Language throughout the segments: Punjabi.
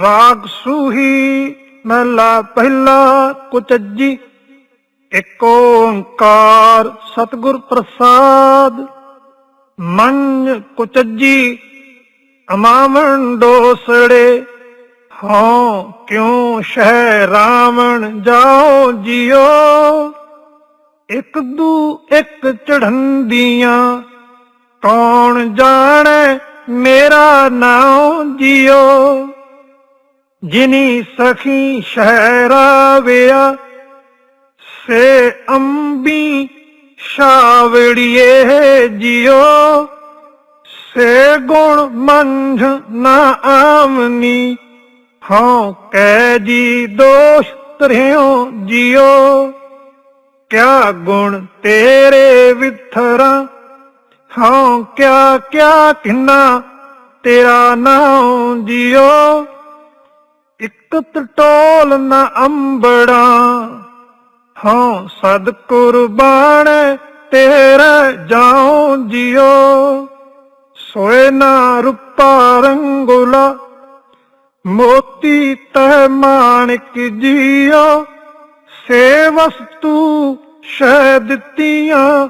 ਰਾਗ ਸੂਹੀ ਮਹਲਾ ਪਹਿਲਾ ਕੁਚੱਜੀ ਏਕ ਓੰਕਾਰ ਸਤਿਗੁਰ ਪ੍ਰਸਾਦ। ਮੰਝ ਕੁਚਜੀ, ਅਮਾਵਣ ਡੋਸੜੇ ਹਾਂ ਕਿਉ ਸ਼ਹਿ ਰਾਵਣ ਜਾਓ ਜਿਓ। ਇੱਕ ਦੂ ਇਕ ਚੜ੍ਹੰਦੀਆਂ ਕੌਣ ਜਾਣੈ ਮੇਰਾ ਨਾਮ ਜਿਓ। ਜਿਨੀ ਸਖੀ ਸ਼ਹਿਰਾ ਵਿਆ ਸੇ ਅੰਬੀ ਸ਼ਾਵੜੀਏ ਜਿਓ, ਸੇ ਗੁਣ ਮੰਝ ਨਾ ਆਮਨੀ ਹਾਂ ਕੈ ਜੀ ਦੋਸ਼ ਤਰਿਓ ਜਿਓ। ਕਿਆ ਗੁਣ ਤੇਰੇ ਵਿਥਰਾ ਹਾਂ ਕਿਆ ਕਿਆ ਕਿੰਨਾ ਤੇਰਾ ਨਾਮ ਜਿਓ। ਇੱਕ ਟੋਲ ਨਾ ਅੰਬੜਾ। ਹਾਂ, ਸਦ ਕੁਰਬਾਨ ਤੇਰਾ ਜਾਉ ਜਿਓ ਸੋਏ ਨਾ ਰੁਪਾ ਰੰਗੁਲਾ, ਮੋਤੀ ਤੈ ਮਾਣਿਕ ਜੀਓ। ਸੇ ਵਸਤੂ ਸ਼ਹਿ ਦਿੱਤੀਆਂ,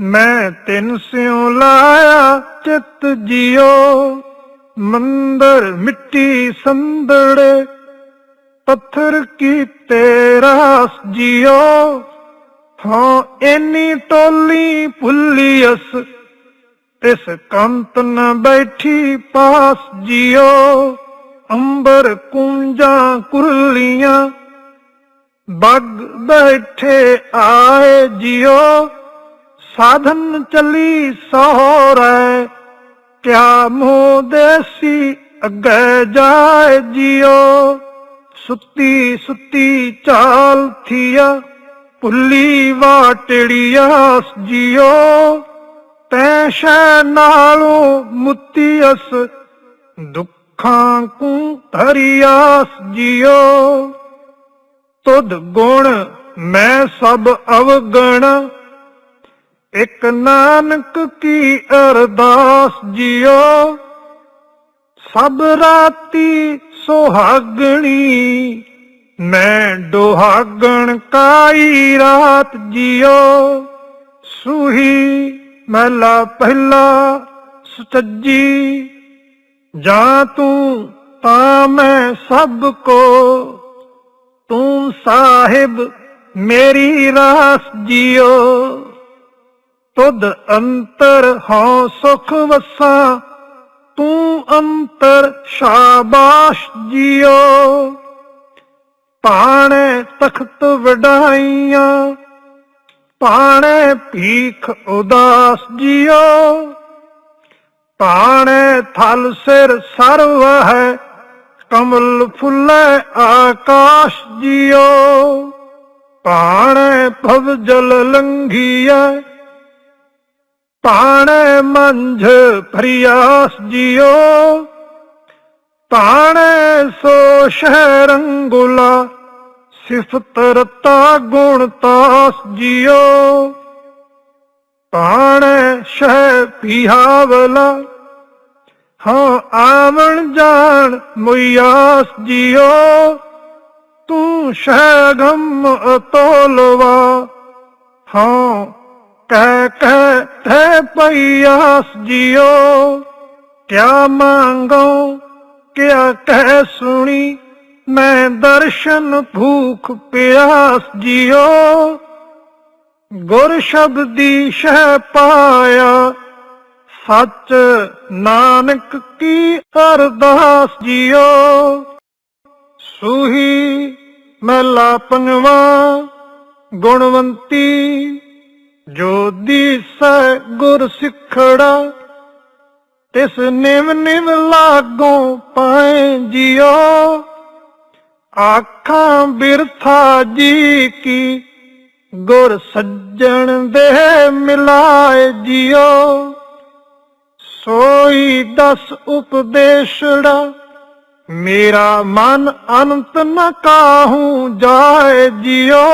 ਮੈਂ ਤਿੰਨ ਸਿਉ ਲਾਇਆ ਚਿਤ ਜਿਓ ਮੰਦਰ ਮਿੱਟੀ ਸੰਦੜੇ ਪੱਥਰ ਕੀ ਤੇਰਾ ਜਿਓ। ਹਾਂ, ਇੰਨੀ ਟੋਲੀ ਭੁੱਲੀਅਸ ਤਿਸ ਕੰਤ ਨ ਬੈਠੀ ਪਾਸ ਜਿਓ। ਅੰਬਰ ਕੁੰਜਾਂ ਕੁਰਲੀਆਂ। ਬੱਗ ਬੈਠੇ ਆਏ ਜਿਓ। ਸਾਧਨ ਚਲੀ ਸਹੋਰੈ ਕਿਆ ਮੋਹ ਦੇਸੀ ਅੱਗੇ ਜਾਏ ਜਿਓ। ਸੁੱਤੀ ਸੁੱਤੀ ਚਾਲ ਥੀਆ ਪੁੱਲੀ ਵਾਟੜੀਆ ਜਿਓ। ਤੈ ਨਾਲੋਂ ਮੁੱਤੀਅਸ ਦੁੱਖਾਂ ਕੂ ਧਰਿਆਸ ਜਿਓ। ਤੁਧ ਗੁਣ ਮੈਂ ਸਭ ਅਵਗਣ, ਇਕ ਨਾਨਕ ਕੀ ਅਰਦਾਸ ਜਿਓ। ਸਭ ਰਾਤੀ ਸੁਹਾਗਣੀ, ਮੈਂ ਦੁਹਾਗਣ ਕਾਈ ਰਾਤ ਜਿਓ ਸੂਹੀ ਮਹਲਾ ਪਹਿਲਾ ਸੁਚੱਜੀ, ਜਾਂ ਤੂੰ ਤਾਂ ਮੈਂ ਸਭ ਕੋ। ਤੂੰ ਸਾਹਿਬ ਮੇਰੀ ਰਾਸ ਜਿਓ ਤੁਧ ਅੰਤਰ ਹਉ ਸੁਖ ਵਸਾ ਤੂੰ ਅੰਤਰ ਸ਼ਾਬਾਸ਼ ਜਿਓ। ਪਾਣੇ ਤਖਤ ਵਡਾਈਆਂ ਪਾਣੇ ਭੀਖ ਉਦਾਸ ਜੀਓ। ਪਾਣੇ ਥਲ ਸਿਰ ਸਰਵ ਹੈ, ਕਮਲ ਫੁੱਲੇ ਆਕਾਸ਼ ਜੀਓ। ਪਾਣੇ ਭਵ ਜਲ ਲੰਘੀਐ ਪਾਣੇ ਮੰਝ ਫਰਿਆਸ ਜਿਓ ਪਾਣੇ ਸੋ ਸ਼ਹਿ ਰੰਗੁਲਾ ਸਿਫਤ ਰਤਾ ਗੁਣ ਤਾਸ ਜਿਓ। ਪਾਣੇ ਸ਼ਹਿ ਪਿਹਾਵਲਾ, ਹਾਂ ਆਵਣ ਜਾਣ ਮੁਯਾਸ ਜਿਓ, ਤੂੰ ਸ਼ਹਿ ਗਮ ਅਤੋਲਵਾ, ਹਾਂ ਕਹਿ ਕਹਿ ਤੇ ਪਈਆਸ ਜਿਓ, ਕਿਆ ਮੰਗੋ, ਕਿਆ ਕਹਿ ਸੁਣੀ, ਮੈਂ ਦਰਸ਼ਨ ਭੂਖ ਪਿਆਸ ਜਿਓ। ਗੁਰ ਸ਼ਬਦੀ ਸ਼ਹਿ ਪਾਇਆ, ਸੱਚ ਨਾਨਕ ਕੀ ਅਰਦਾਸ ਜਿਓ। ਸੂਹੀ ਮਹਲਾ ਪੰਜਵਾ ਗੁਣਵੰਤੀ ਜੋ ਦੀਸੈ ਗੁਰ ਸਿੱਖੜਾ, ਤਿਸ ਨਿਵ ਨਿਵ ਲਾਗੋਂ ਪਾਏ ਜਿਓ ਆਖਾਂ ਬਿਰਥਾ ਜੀ ਕੀ, ਗੁਰ ਸੱਜਣ ਦੇ ਮਿਲਾਏ ਜਿਓ ਸੋਈ ਦਸ ਉਪਦੇਸ਼ੜਾ, ਮੇਰਾ ਮਨ ਅਨੰਤ ਨ ਕਾਹੂ ਜਾਏ ਜਿਓ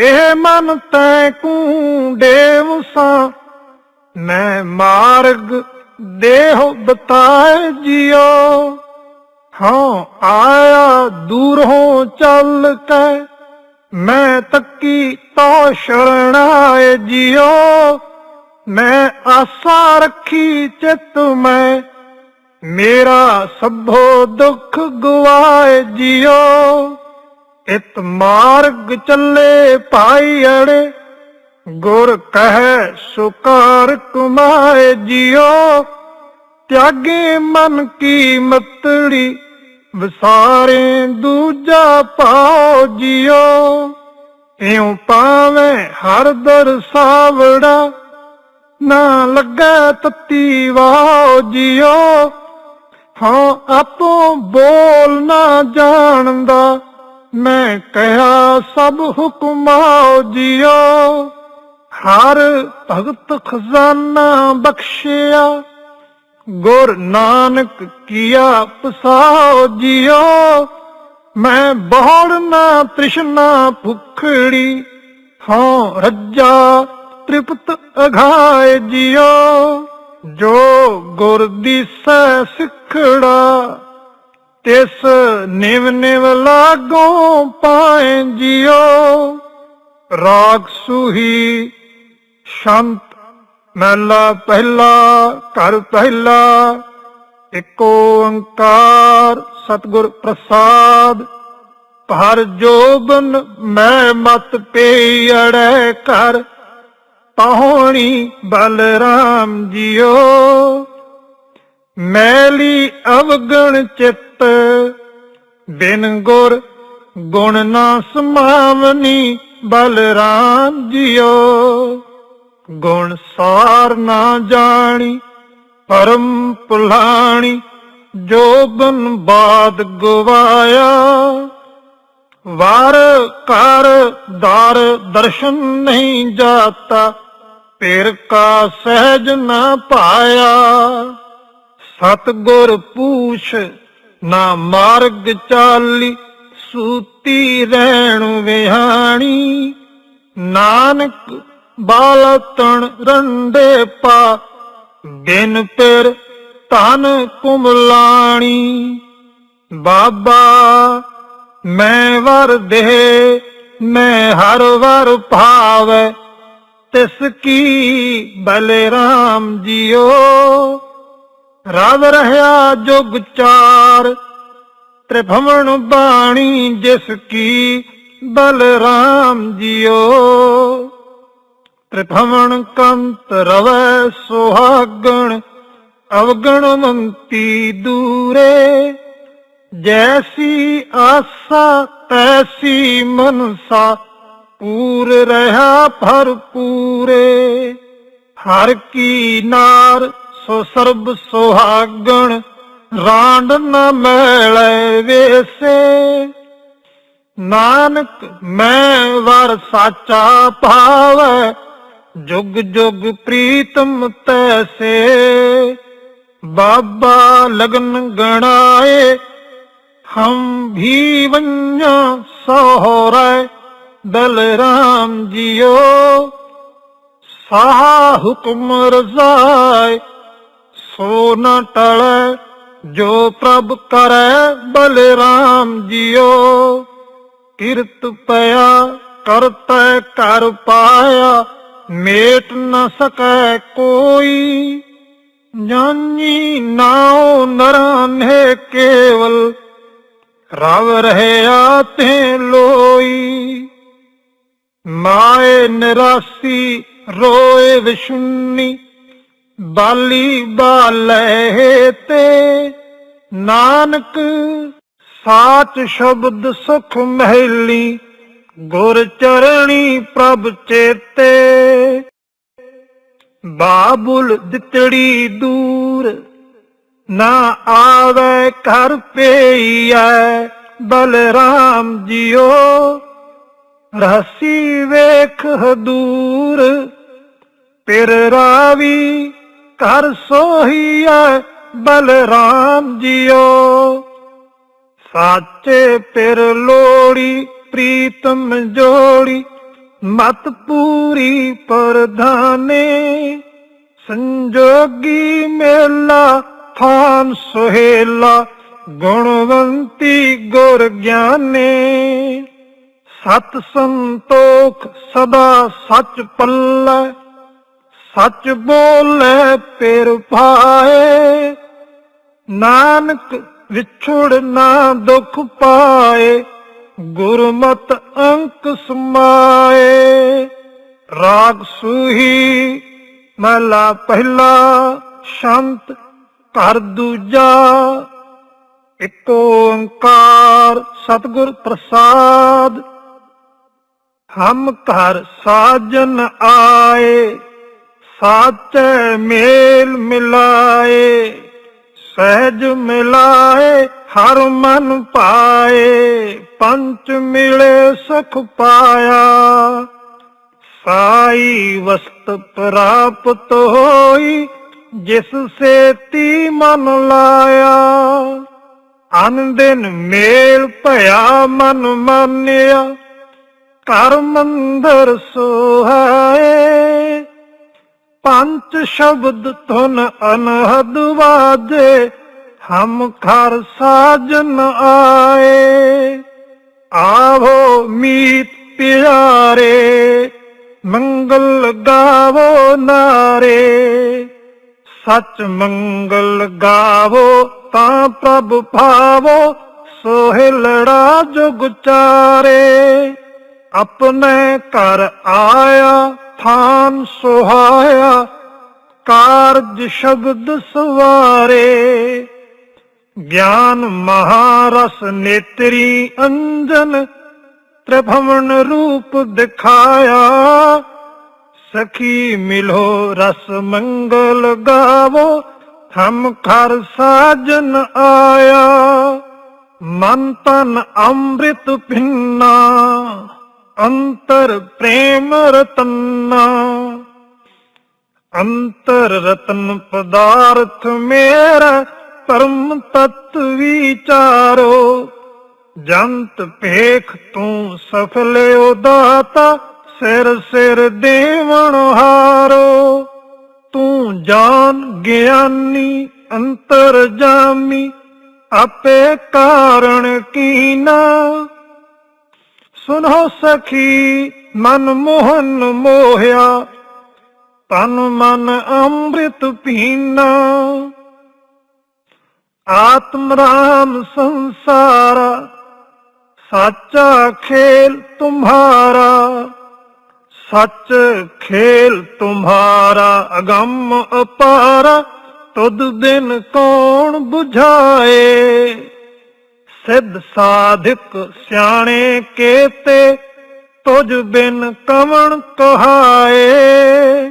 ਇਹ ਮਨ ਤੈ ਕੂ ਦੇਵ ਸਾ ਮੈਂ ਮਾਰਗ ਦੇਹ ਬਤਾਏ ਜਿਓ ਹਾਂ, ਆਇਆ ਦੂਰੋਂ ਚੱਲ ਕੇ, ਮੈਂ ਤੱਕੀ ਤੋ ਸ਼ਰਣਾਏ ਜਿਓ ਮੈਂ ਆਸਾ ਰੱਖੀ ਚਿਤ ਮੈਂ, ਮੇਰਾ ਸਭੋ ਦੁੱਖ ਗਵਾਏ ਜਿਓ ਇਤ ਮਾਰਗ ਚੱਲੇ ਭਾਈ ਅੜੇ, ਗੁਰ ਕਹੈ ਸੁਕਾਰ ਕਮਾਏ ਜਿਓ ਤਿਆਗੇ ਮਨ ਕੀ ਮਤੜੀ, ਵਿਸਾਰੇ ਦੂਜਾ ਪਾਓ ਜਿਓ ਇਉ ਪਾਵੇਂ ਹਰ ਦਰ ਸਾਵੜਾ, ਨਾ ਲੱਗਾ ਤਤੀ ਵਾਓ ਜਿਓ ਹਾਂ, ਆਪੋ ਬੋਲ ਨਾ ਜਾਣਦਾ ਮੈਂ ਕਹਿਆ ਸਭ ਹੁਕਮਾਓ ਜਿਓ। ਹਰ ਭਗਤ ਖਜ਼ਾਨਾ ਬਖਸ਼ਿਆ। ਗੁਰ ਨਾਨਕ ਕੀਆ ਪਸਾਓ ਜਿਓ। ਮੈਂ ਬਹੁੜ ਨਾ ਤ੍ਰਿਸ਼ਨਾ ਭੁਖੜੀ ਹਾਂ ਰੱਜਾ ਤ੍ਰਿਪਤ ਅਘਾਏ ਜਿਓ। ਜੋ ਗੁਰ ਦੀਸੈ ਸਿਖੜਾ ਤਿਸ ਨਿਵ ਨਿਵ ਲਾਗੋ ਪਾਏ ਜਿਓ ਰਾਗ ਸੁਹੀ ਸ਼ੰਤ ਮਹਿਲਾ ਪਹਿਲਾ, ਘਰ ਪਹਿਲਾ ਏਕ ਓੰਕਾਰ ਸਤਿਗੁਰ ਪ੍ਰਸਾਦ। ਹਰ ਜੋਬਨ ਮੈਂ ਮਤ ਪੇੜੈ ਕਰ ਪਾਹਣੀ ਬਲਰਾਮ ਜੀਓ ਮੈਲੀ ਅਵਗਣ ਚਿੱਤ ਬਿਨ ਗੁਰ ਗੁਣ ਨਾ ਸਮਾਵਨੀ ਬਲਰਾਮ ਜੀਓ। ਗੁਣ ਸਾਰ ਨਾ ਜਾਣੀ ਪਰਮ ਪੁਲਾਣੀ ਜੋਬਨ ਬਾਦ ਗਵਾਇਆ। ਵਾਰ ਕਰ ਦਰ ਦਰਸ਼ਨ ਨਹੀਂ ਜਾਤਾ ਪੇਰ ਕਾ ਸਹਿਜ ਨਾ ਪਾਇਆ। ਸਤਗੁਰ ਪੂਛ ਨਾ ਮਾਰਗ ਚਾਲੀ ਸੂਤੀ ਰਹਿਣ ਵਿਹਾਣੀ। ਨਾਨਕ ਬਾਲਤਣ ਰੰਡੇ ਪਾ, ਬਿਨ ਪਰ ਧਨ ਕੁਮਲਾਣੀ। ਬਾਬਾ, ਮੈਂ ਵਰ ਦੇ, ਮੈਂ ਹਰ ਵਰ ਭਾਵੈ, ਤਿਸ ਕੀ ਬਲਰਾਮ ਜੀਓ। ਰਵ ਰਹਾ ਜੁਗ ਚਾਰ, ਤ੍ਰਿਭਵਨ ਬਾਣੀ ਜਿਸ ਕੀ ਬਲਰਾਮ ਜੀਓ। ਤ੍ਰਿਭਵਨ ਕੰਤ ਰਵੈ ਸੁਹਾਗਣ, ਅਵਗਣ ਮੰਤੀ ਦੂਰੇ। ਜੈਸੀ ਆਸਾ, ਤੈਸੀ ਮਨਸਾ, ਪੂਰ ਰਹਾ ਭਰਪੂਰੇ। ਹਰ ਕੀ ਨਾਰ ਸੋ ਸਰਬ ਸੁਹਾਗਣ ਰਾਂਡ ਨ ਮੈਲੇ ਵੇਸੇ। ਨਾਨਕ, ਮੈਂ ਵਰ ਸਾਚਾ ਭਾਵੈ, ਜੁਗ ਜੁਗ ਪ੍ਰੀਤਮ ਤੈਸੇ। ਬਾਬਾ ਲਗਨ ਗਣਾਏ, ਹਮ ਵੀ ਵੰਨਾ ਸੋਹਰੇ ਬਲਰਾਮ ਜੀਓ। ਸਾਹ ਹੁਕਮ ਰਜ਼ਾਏ ਸੋ ਨਾ ਟਲੈ, ਜੋ ਪ੍ਰਭ ਕਰੈ ਬਲਰਾਮ ਜੀਓ। ਕਿਰਤ ਪਿਆ, ਕਰਤੈ ਕਰ ਪਾਇਆ, ਮੇਟ ਨ ਸਕੈ ਕੋਈ। ਜਾਨੀ ਨਾਉ ਨਰਾਨੇ ਕੇਵਲ, ਰਵ ਰਹਿਆ ਤੇ ਲੋਈ। ਮਾਏ ਨਿਰਾਸੀ ਰੋਏ ਵਿਸ਼ੁੰਨੀ ਬਾਲੀ ਬਾਲੇ ਤੇ ਨਾਨਕ ਸਾਚ ਸ਼ਬਦ ਸੁਖ ਮਹਿਲੀ ਗੁਰ ਚਰਣੀ ਪ੍ਰਭ ਚੇਤੇ। ਬਾਬੁਲ ਦਿਤੜੀ ਦੂਰ ਨਾ ਆਵੇ ਘਰ ਪਈਐ, ਬਲਰਾਮ ਜੀਓ ਰਸੀ ਵੇਖ ਹਦੂਰ, ਪਿਰ ਰਾਵੀ ਘਰ ਸੋਹੀਐ ਬਲਰਾਮ ਜੀਓ। ਸਾਚੇ ਪਿਰ ਲੋੜੀ, ਪ੍ਰੀਤਮ ਜੋੜੀ, ਮਤ ਪੂਰੀ ਪਰਧਾਨੇ। ਸੰਜੋਗੀ ਮੇਲਾ, ਥਾਨ ਸੁਹੇਲਾ, ਗੁਣਵੰਤੀ ਗੁਰ ਗਿਆਨੀ। ਸਤ ਸੰਤੋਖ ਸਦਾ ਸੱਚ ਪੱਲੇ ਸੱਚ ਬੋਲੇ ਪਿਰ ਪਾਏ ਨਾਨਕ ਵਿਛੁੜ ਨਾ ਦੁਖ ਪਾਏ, ਗੁਰਮਤ ਅੰਕ ਸਮਾਏ। ਰਾਗ ਸੂਹੀ ਮਹਲਾ ਪਹਿਲਾ, ਸ਼ੰਤ ਘਰ ਦੂਜਾ। ਇੱਕ ਓੰਕਾਰ ਸਤਿਗੁਰ ਪ੍ਰਸਾਦ। ਹਮ ਘਰ ਸਾਜਨ ਆਏ। ਸਾਚ ਮੇਲ ਮਿਲਾਏ, ਸਹਿਜ ਮਿਲਾਏ, ਹਰ ਮਨ ਪਾਏ, ਪੰਚ ਮਿਲੇ ਸੁਖ ਪਾਇਆ। ਸਾਈ ਵਸਤ ਪ੍ਰਾਪਤ ਹੋਈ, ਜਿਸ ਸੇਤੀ ਮਨ ਲਾਇਆ। ਅਨ ਦਿਨ ਮੇਲ ਭਇਆ ਮਨ ਮਾਨਿਆ ਕਰ ਮੰਦਰ ਸੁਹਾਏ ਪੰਜ ਸ਼ਬਦ ਤੁਨ ਅਨਹਦ ਵਾਜੇ, ਹਮ ਖਰ ਸਾਜਨ ਆਏ। ਆਵੋ ਮੀਤ ਪਿਆਰੇ, ਮੰਗਲ ਗਾਵੋ ਨਾਰੇ। ਸਚ ਮੰਗਲ ਗਾਵੋ ਤਾਂ ਪ੍ਰਭ ਭਾਵੋ ਸੋਹਿਲੜਾ ਜੁਗ ਚਾਰੇ। ਆਪਣੇ ਘਰ ਆਇਆ ਥਾਨ ਸੁਹਾਇਆ, ਕਾਰਜ ਸ਼ਬਦ ਸਵਾਰੇ। ਗਿਆਨ ਮਹਾਰਸ ਨੇਤਰੀ ਅੰਜਨ, ਤ੍ਰਿਭਵਨ ਰੂਪ ਦਿਖਾਇਆ। ਸਖੀ ਮਿਲੋ ਰਸ ਮੰਗਲ ਗਾਵੋ, ਹਮ ਖਰ ਸਾਜਨ ਆਇਆ। ਮਨ ਤਨ ਅੰਮ੍ਰਿਤ ਪਿੰਨਾ। ਅੰਤਰ ਪ੍ਰੇਮ ਰਤਨਾ। ਅੰਤਰ ਰਤਨ ਪਦਾਰਥ ਮੇਰਾ, ਪਰਮ ਤਤ ਵਿਚਾਰੋ। ਜੰਤ ਭੇਖ ਤੂੰ ਸਫਲੇ ਉਦਾਤਾ ਸਿਰ ਸਿਰ ਦੇਵਨ ਹਾਰੋ। ਤੂੰ ਜਾਨ ਗਿਆਨੀ, ਅੰਤਰ ਜਾਮੀ, ਆਪੇ ਕਾਰਣ ਕੀਨਾ। ਸੁਨੋ ਸਖੀ, ਮਨ ਮੋਹਨ ਮੋਹਿਆ, ਤਨ ਮਨ ਅੰਮ੍ਰਿਤ ਪੀਨਾ। ਆਤਮ ਰਾਮ ਸੰਸਾਰ, ਸੱਚਾ ਖੇਲ ਤੁਮਹਾਰਾ ਸੱਚ ਖੇਲ ਤੁਮਹਾਰਾ ਅਗੰਮ ਅਪਾਰਾ, ਤੁਧ ਬਿਨ ਕੌਣ 부ਝਾਏ ਸਿੱਧ ਸਾਧਕ ਸਿਆਣੇ ਕੇਤੇ, ਤੁਝ ਬਿਨ ਕਵਣ ਕਹਾਏ।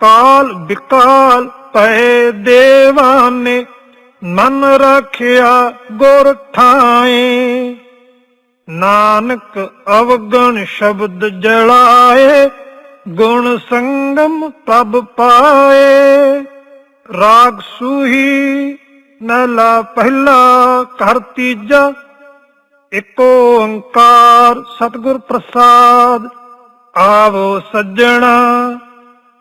ਕਾਲ ਵਿਕਾਲ ਪਏ ਦੇਵਾਨੇ ਮਨ ਰਖਿਆ ਗੁਰ ਠਾਏ ਨਾਨਕ ਅਵਗਣ ਸ਼ਬਦ ਜਲਾਏ, ਗੁਣ ਸੰਗਮ ਪ੍ਰਭ ਪਾਏ। ਰਾਗ ਸੂਹੀ ਨਲਾ ਪਹਿਲਾ ਘਰ ਤੀਜਾ, ਇੱਕ ਓੰਕਾਰ ਸਤਿਗੁਰ ਪ੍ਰਸਾਦ, ਆਵੋ ਸੱਜਣਾ।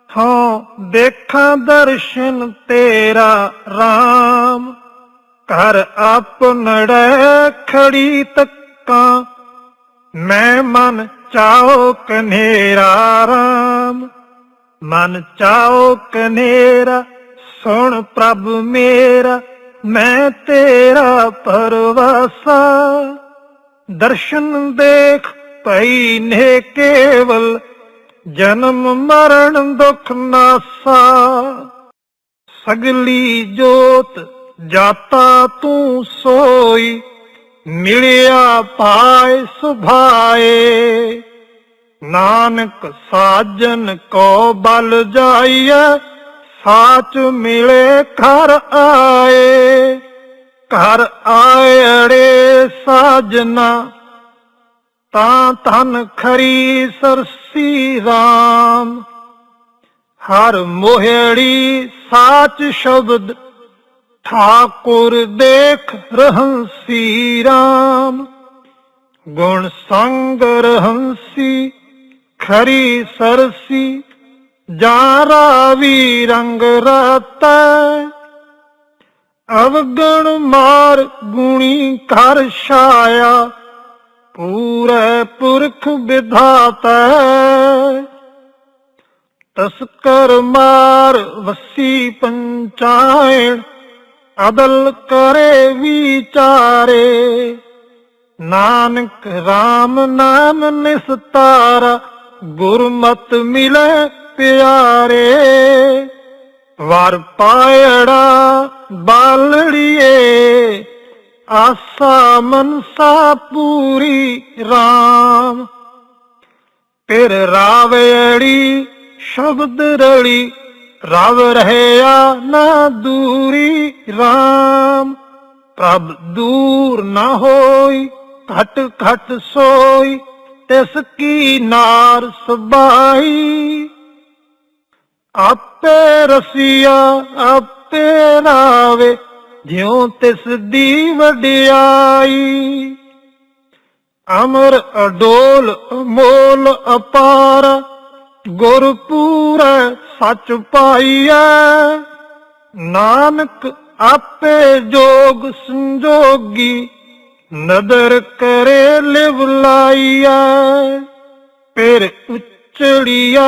ਹਾਂ, ਦੇਖਾਂ ਦਰਸ਼ਨ ਤੇਰਾ RAM ਘਰ ਆਪਨੜੇ ਖੜੀ ਤੱਕਾਂ, ਮੈਂ ਮਨ ਚਾਓ ਕਨੇਰਾ RAM ਮਨ ਚਾਓ ਕਨੇਰਾ ਸੁਣ ਪ੍ਰਭ ਮੇਰਾ ਮੈਂ ਤੇਰਾ ਪਰਵਾਸਾ, ਦਰਸ਼ਨ ਦੇਖ ਪਈ ਨੇ ਕੇਵਲ, ਜਨਮ ਮਰਨ ਦੁਖ ਨਾਸਾ। ਸਗਲੀ ਜੋਤ ਜਾਤਾ ਤੂੰ ਸੋਈ, ਮਿਲਿਆ ਪਾਏ ਸੁਭਾਏ। ਨਾਨਕ ਸਾਜਨ ਕੋ ਬਲ ਜਾਈਐ ਸਾਚ ਮਿਲੇ ਘਰ ਆਏ, ਘਰ ਆਇੜੇ ਸਾਜਨਾ। ਤਾਂ ਤਨ ਖਰੀ ਸਰਸੀ ਰਾਮ। ਹਰ ਮੋਹੜੀ ਸਾਚ ਸ਼ਬਦ, ਠਾਕੁਰ ਦੇਖ ਰਹੰਸੀ ਰਾਮ। ਗੁਣ ਸੰਗ ਰਹੰਸੀ, ਖਰੀ ਸਰਸੀ ਜਾ ਰਾਵੀ ਰੰਗ ਰਤਾ, ਅਵਗਣ ਮਾਰ ਗੁਣੀ ਕਰ ਛਾਇਆ, ਪੂਰੇ ਪੁਰਖ ਵਿਧਾਤਾ, ਤਸਕਰ ਮਾਰ ਵਸੀ ਪੰਚਾਇਣ, ਅਦਲ ਕਰੇ ਵਿਚਾਰੇ, ਨਾਨਕ RAM ਨਾਮ ਨਿਸਤਾਰਾ, ਗੁਰਮਤ ਮਿਲੇ ਪਿਆਰੇ, ਵਰ ਪਾਇੜਾ ਬਾਲੜੀਏ, ਆਸਾ ਮਨਸਾ ਪੂਰੀ RAM ਫਿਰ ਰਾਵੜੀ ਸ਼ਬਦ ਰਲੀ, ਰਵ ਰਹਿਆ ਨਾ ਦੂਰੀ RAM ਪ੍ਰਭ ਦੂਰ ਨਾ ਹੋਈ, ਘਟ ਘਟ ਸੋਈ, ਤਿਸ ਕੀ ਨਾਰ ਸਬਾਈ। ਆਪੇ ਰਸੀਆ, ਆਪੇ ਰਾਵੇ ਜਿਉ ਤਿਸ ਦੀ ਵਡਿਆਈ। ਅਮਰ ਅਡੋਲ, ਅਮੋਲ ਅਪਾਰ ਗੁਰ ਪੂਰੈ ਸੱਚ ਪਾਈਐ। ਨਾਨਕ ਆਪੇ ਜੋਗ ਸੰਜੋਗੀ, ਨਦਰ ਕਰੇ ਲਿਵ ਲਾਈਐ। ਫਿਰ ਉਚੜੀਐ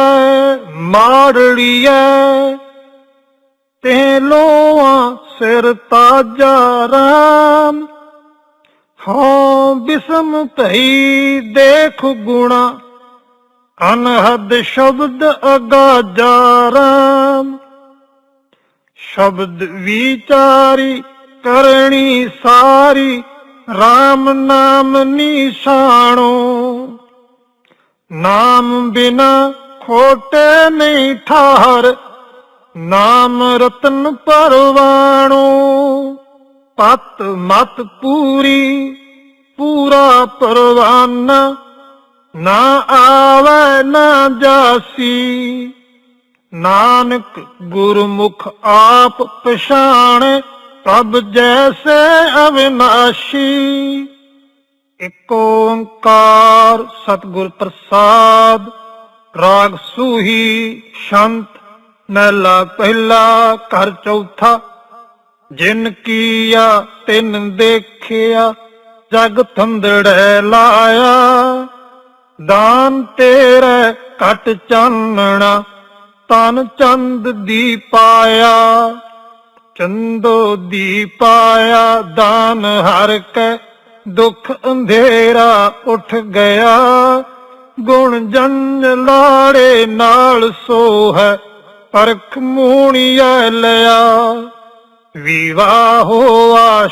ਮਾੜੜੀਐ। ਤੇ ਲੋਆ ਸਿਰ ਤਾਜਾ ਰਾਮ। ਹਾਂ ਬਿਸਮ ਭਈ ਦੇਖ ਗੁਣਾ, ਅਨਹਦ ਸ਼ਬਦ ਅਗਾਜਾ ਰਾਮ। ਸ਼ਬਦ ਵਿਚਾਰੀ ਕਰਨੀ ਸਾਰੀ RAM ਨਾਮ ਨਿਸ਼ਾਨੋ ਨਾਮ ਬਿਨਾ ਖੋਟੇ ਨਹੀਂ ਠਾਰ ਨਾਮ ਰਤਨ ਪਰਵਾਣੋ। ਪਤ ਮਤ ਪੂਰੀ, ਪੂਰਾ ਪਰਵਾਨਾ, ਨਾ ਆਵੇ ਨਾ ਜਾਸੀ। ਨਾਨਕ ਗੁਰਮੁਖ ਆਪ ਪਛਾਣ, ਤਬ ਜੈਸੇ ਅਵਿਨਾਸ਼ੀ। ਇਕ ਓੰਕਾਰ ਸਤਿਗੁਰ ਪ੍ਰਸਾਦ, ਰਾਗ ਸੂਹੀ ਸ਼ੰਤ, ਮਹਿਲਾ ਪਹਿਲਾ ਘਰ ਚੌਥਾ, ਜਿਨ ਕੀਆ ਤਿਨ ਦੇਖਿਆ, ਜਗ ਥੰਦੜੈ ਲਾਇਆ। ਦਾਨ ਤੇਰੇ ਘਟ ਚਾਨਣਾ, ਤਨ ਚੰਦ ਦੀ ਪਾਇਆ। ਚੰਦੋ ਦੀ ਪਾਇਆ, ਦਾਨ ਹਰ ਕੈ ਦੁੱਖ ਅੰਧੇਰਾ ਉੱਠ ਗਿਆ। ਗੁਣ ਜੰਜ ਲਾੜੇ ਨਾਲ ਸੋ ਹੈ ਪਰਖ ਮੂਣੀਐ ਲਿਆ। ਵਿਵਾਹ ਹੋਆ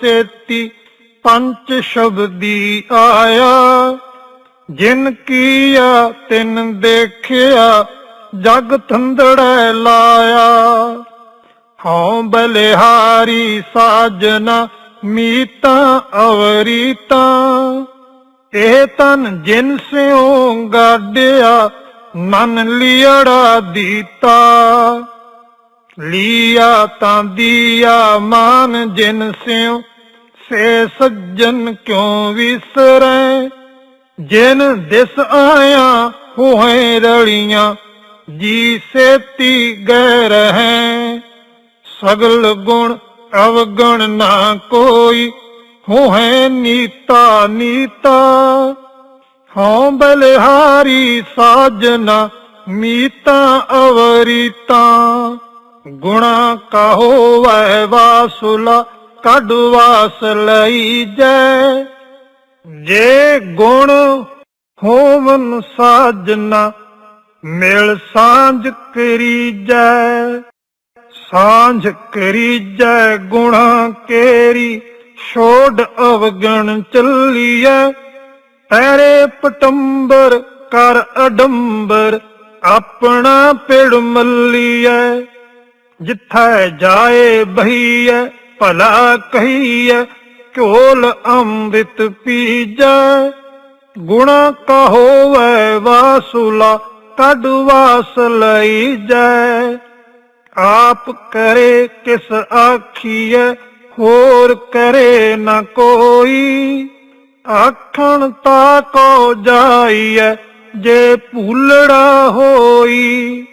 ਸੇਤੀ ਪੰਚ ਸ਼ਬਦੀ ਆਇਆ। ਜਿਨ ਕੀਆ ਤਿਨ ਦੇਖਿਆ, ਜਗ ਥੰਦੜੈ ਲਾਇਆ। ਹਉ ਬਲਿਹਾਰੀ ਸਾਜਨਾ ਮੀਤਾ ਅਵਰੀਤਾ, ਇਹ ਤਨ ਜਿਨ ਸਿਉ ਗਾਡਿਆ ਮਨ ਲਿਅੜਾ ਦੀਤਾ। ਲੀਆ ਤਾਂ ਦੀਆ ਮਾਨ ਜਿਨ ਸਿਉ, ਸੇ ਸੱਜਣ ਕਿਉ ਵਿਸਰੈ? ਜਿਨ ਦਿਸ ਆਇਆ, ਹੋਏ ਰਲੀਆਂ, ਜੀ ਸੇਤੀ ਗਹਿ ਰਹੈ। ਸਗਲ ਗੁਣ ਅਵਗਣ ਨਾ ਕੋਈ ਹੋਏ ਨੀਤਾ ਨੀਤਾ। ਹਉ ਬਲਿਹਾਰੀ ਸਾਜਨਾ, ਮੀਤਾ ਅਵਰੀਤਾ। ਗੁਣਾ ਕਹੋ ਵੈ ਵਾਸੁਲਾ, ਕੱਢ ਵਾਸ ਲਈ ਜੈ। ਜੇ ਗੁਣ ਹੋਵਨ ਸਾਜਨਾ, ਮਿਲ ਸਾਂਝ ਕਰੀਜੈ ਸਾਂਝ ਕਰੀਜੈ ਗੁਣਾ ਕੇਰੀ, ਛੋੜ ਅਵਗਣ ਚੱਲੀਐ। ਤੇਰੇ ਪਟੰਬਰ, ਕਰ ਅਡੰਬਰ, ਆਪਣਾ ਪਿੜ ਮੱਲੀਐ। ਜਿੱਥੈ ਜਾਏ ਬਹੀਐ, ਭਲਾ ਕਹੀਐ, ਝੋਲ ਅੰਮ੍ਰਿਤ ਪੀਜੈ। ਗੁਣਾ ਕਹੋਵੈ ਵਾਸੁਲਾ, ਕੱਢ ਵਾਸ ਲਈ ਜੈ ਆਪ ਕਰੇ ਕਿਸ ਆਖੀਐ, ਹੋਰ ਕਰੇ ਨਾ ਕੋਈ। ਆਖਣ ਤਾ ਕੋ ਜਾਈਐ, ਜੇ ਭੂਲੜਾ ਹੋਈ।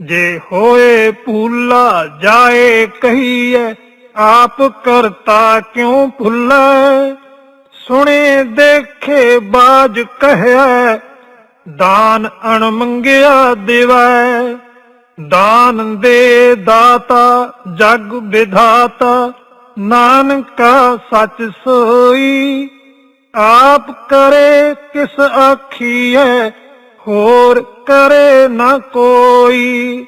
ਜੇ ਹੋਏ ਭੂਲਾ ਜਾਏ ਕਹੀਐ, ਆਪ ਕਰਤਾ ਕਿਉ ਭੁੱਲੈ? ਸੁਣੇ ਦੇਖੇ ਬਾਜ ਕਹਿਆ ਦਾਨ ਅਣ ਮੰਗਿਆ ਦੇਵੈ। ਦਾਨ ਦੇ ਦਾਤਾ, ਜਗ ਵਿਧਾਤਾ, ਨਾਨਕਾ ਸੱਚ ਸੋਈ। ਆਪ ਕਰੇ ਕਿਸ ਆਖੀਐ, ਹੋਰ ਕਰੇ ਨਾ ਕੋਈ।